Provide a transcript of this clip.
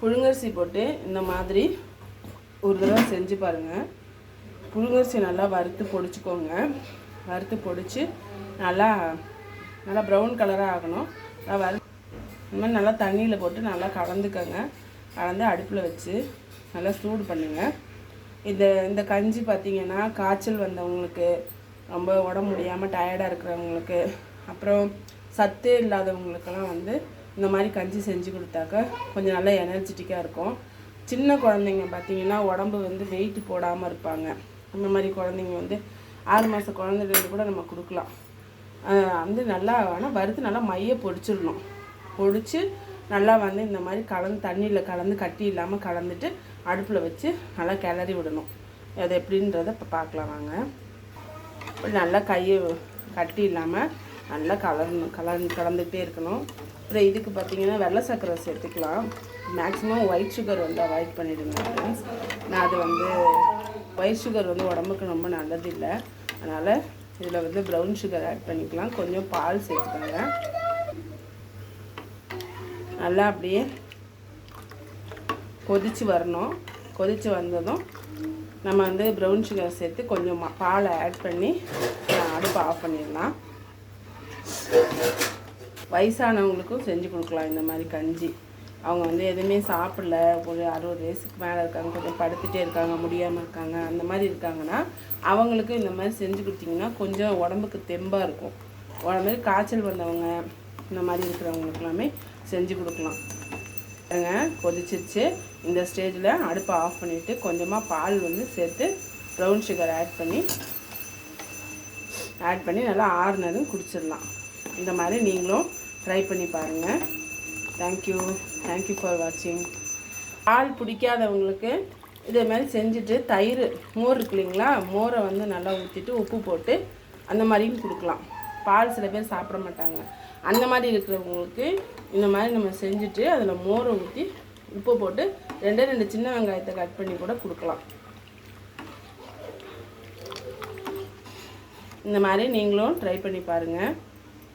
புழுங்கரிசி போட்டு இந்த மாதிரி ஒரு தடவை செஞ்சு பாருங்கள் புழுங்கரிசி நல்லா வறுத்து பொடிச்சுக்கோங்க. வறுத்து பொடிச்சு நல்லா நல்லா ப்ரௌன் கலராக ஆகணும். நல்லா வறு இந்த மாதிரி நல்லா தண்ணியில் போட்டு நல்லா கலந்துக்கோங்க. கலந்து அடுப்பில் வச்சு நல்லா சூடு பண்ணுங்க. இந்த இந்த கஞ்சி பார்த்தீங்கன்னா காய்ச்சல் வந்தவங்களுக்கு ரொம்ப உடம்பு முடியாமல் டயர்டாக இருக்கிறவங்களுக்கு அப்புறம் சத்தே இல்லாதவங்களுக்கெல்லாம் வந்து இந்த மாதிரி கஞ்சி செஞ்சு கொடுத்தாக்க கொஞ்சம் நல்லா எனர்ஜெட்டிக்காக இருக்கும். சின்ன குழந்தைங்க பார்த்தீங்கன்னா உடம்பு வந்து வெயிட் போடாமல் இருப்பாங்க. அந்த மாதிரி குழந்தைங்க வந்து ஆறு மாத குழந்தைகளுக்கு கூட நம்ம கொடுக்கலாம். வந்து நல்லா ஆனால் வறுத்து நல்லா மைய பொடிச்சிடணும். பொடிச்சு நல்லா வந்து இந்த மாதிரி கலந்து தண்ணியில் கலந்து கட்டி இல்லாமல் கலந்துட்டு அடுப்பில் வச்சு நல்லா கிளறி விடணும். அது எப்படின்றத இப்போ பார்க்கலாம் வாங்க. நல்லா கையை கட்டி இல்லாமல் நல்லா கலரணும் கலர் கலந்துக்கிட்டே இருக்கணும். அப்புறம் இதுக்கு பார்த்தீங்கன்னா வெள்ளை சர்க்கரை சேர்த்துக்கலாம். மேக்ஸிமம் ஒயிட் சுகர் வந்து அவாய்ட் பண்ணிவிடுங்க நான் அது வந்து ஒயிட் சுகர் வந்து உடம்புக்கு ரொம்ப நல்லது இல்லை அதனால் இதில் வந்து ப்ரௌன் சுகர் ஆட் பண்ணிக்கலாம். கொஞ்சம் பால் சேர்த்துக்கோங்க. நல்லா அப்படியே கொதிச்சு வரணும். கொதிச்சு வந்ததும் நம்ம வந்து ப்ரௌன் சுகர் சேர்த்து கொஞ்சம் பாலை ஆட் பண்ணி அடுப்பை ஆஃப் பண்ணிடலாம். வயசானவங்களுக்கும் செஞ்சு கொடுக்கலாம் இந்த மாதிரி கஞ்சி. அவங்க வந்து எதுவுமே சாப்பிடல. ஒரு அறுபது வயசுக்கு மேலே இருக்காங்க. கொஞ்சம் படுத்துகிட்டே இருக்காங்க. முடியாமல் இருக்காங்க. அந்த மாதிரி இருக்காங்கன்னா அவங்களுக்கு இந்த மாதிரி செஞ்சு கொடுத்தீங்கன்னா கொஞ்சம் உடம்புக்கு தெம்பாக இருக்கும். உடம்பு காய்ச்சல் வந்தவங்க இந்த மாதிரி இருக்கிறவங்களுக்கு எல்லாமே செஞ்சு கொடுக்கலாம். பாருங்க கொதிச்சிருச்சு. இந்த ஸ்டேஜில் அடுப்பை ஆஃப் பண்ணிவிட்டு கொஞ்சமாக பால் வந்து சேர்த்து ப்ரௌன் சுகர் ஆட் பண்ணி ஆட் பண்ணி நல்லா ஆறுனதும் குடிச்சிடலாம். இந்த மாதிரி நீங்களும் ட்ரை பண்ணி பாருங்கள் தேங்க்யூ தேங்க்யூ ஃபார் வாட்சிங் பால் பிடிக்காதவங்களுக்கு இதே மாதிரி செஞ்சுட்டு தயிர் மோர் இருக்கு இல்லைங்களா? மோரை வந்து நல்லா ஊற்றிட்டு உப்பு போட்டு அந்த மாதிரியும் கொடுக்கலாம். பால் சில பேர் சாப்பிட மாட்டாங்க. அந்த மாதிரி இருக்கிறவங்களுக்கு இந்த மாதிரி நம்ம செஞ்சுட்டு அதில் மோரை ஊற்றி உப்பு போட்டு ரெண்டே ரெண்டு சின்ன வெங்காயத்தை கட் பண்ணி கூட கொடுக்கலாம். இந்த மாதிரி நீங்களும் ட்ரை பண்ணி பாருங்கள்